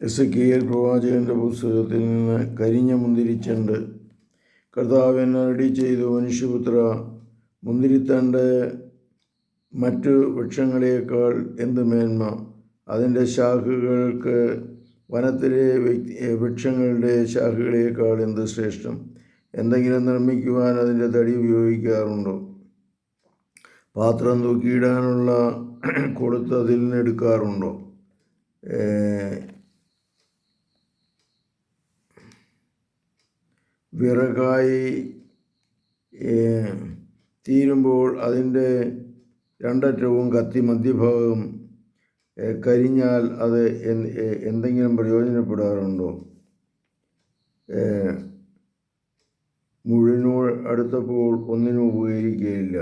S K L പ്രവാചകന്റെ പുസ്തകത്തിൽ നിന്ന് കരിഞ്ഞ മുന്തിരിച്ചണ്ട്. കർത്താവ് എന്നരടി ചെയ്തു മനുഷ്യപുത്ര. മുന്തിരിത്തണ്ട് മറ്റു വൃക്ഷങ്ങളേക്കാൾ എന്ത് മേന്മ? അതിന്റെ ശാഖകൾക്ക് വനത്തിലെ വൃക്ഷങ്ങളുടെ ശാഖകളേക്കാൾ എന്ത് ശ്രേഷ്ഠം? എന്തെങ്കിലും നിർമ്മിക്കുവാൻ അതിന്റെ തടി ഉപയോഗിക്കാറുണ്ടോ? പാത്രം തൂക്കിയിടാനുള്ള കൊടുത്ത് അതിൽ നിന്ന് വിറകായി തീരുമ്പോൾ അതിന്റെ രണ്ടറ്റവും കത്തി മധ്യഭാഗം കരിഞ്ഞാൽ അത് എന്തെങ്കിലും പ്രയോജനപ്പെടാറുണ്ടോ? മുഴുവനോട് അടുത്തപ്പോൾ ഒന്നിനും ഉപകരിക്കുകയില്ല.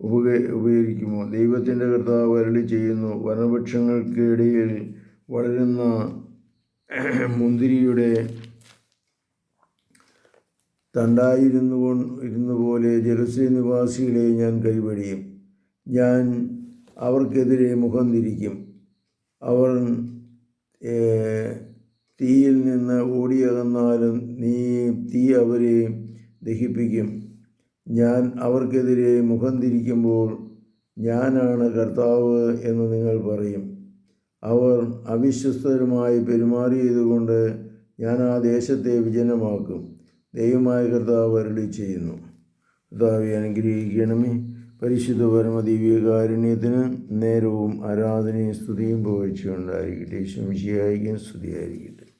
ഉപക ഉപകരിക്കുമോ? ദൈവത്തിന്റെ കർത്താവ് അരളി ചെയ്യുന്നു. വനവൃക്ഷങ്ങൾക്കിടയിൽ വളരുന്ന മുന്തിരിയുടെ തണ്ടായിരുന്നു ഇരുന്നു പോലെ ജെറുസലേം നിവാസികളെ ഞാൻ കൈവടിയും. ഞാൻ അവർക്കെതിരെ മുഖം തിരിക്കും. അവർ തീയിൽ നിന്ന് ഓടിയകന്നാലും നീ തീ അവരെ ദഹിപ്പിക്കും. ഞാൻ അവർക്കെതിരെ മുഖം തിരിക്കുമ്പോൾ ഞാനാണ് കർത്താവ് എന്ന് നിങ്ങൾ പറയും. അവർ അവിശ്വസ്തരുമായി പെരുമാറിയതുകൊണ്ട് ഞാൻ ആ ദേശത്തെ വിജനമാക്കും. ദൈവമായ കർത്താവ് അരുളി ചെയ്യുന്നു. കർത്താവെ അനുഗ്രഹിക്കണമേ. പരിശുദ്ധ പരമദിവ്യകാരുണ്യത്തിന് നേരവും ആരാധനയും സ്തുതിയും പോയിച്ചുകൊണ്ടായിരിക്കട്ടെ ശംശിയായിരിക്കും സ്തുതിയായിരിക്കട്ടെ.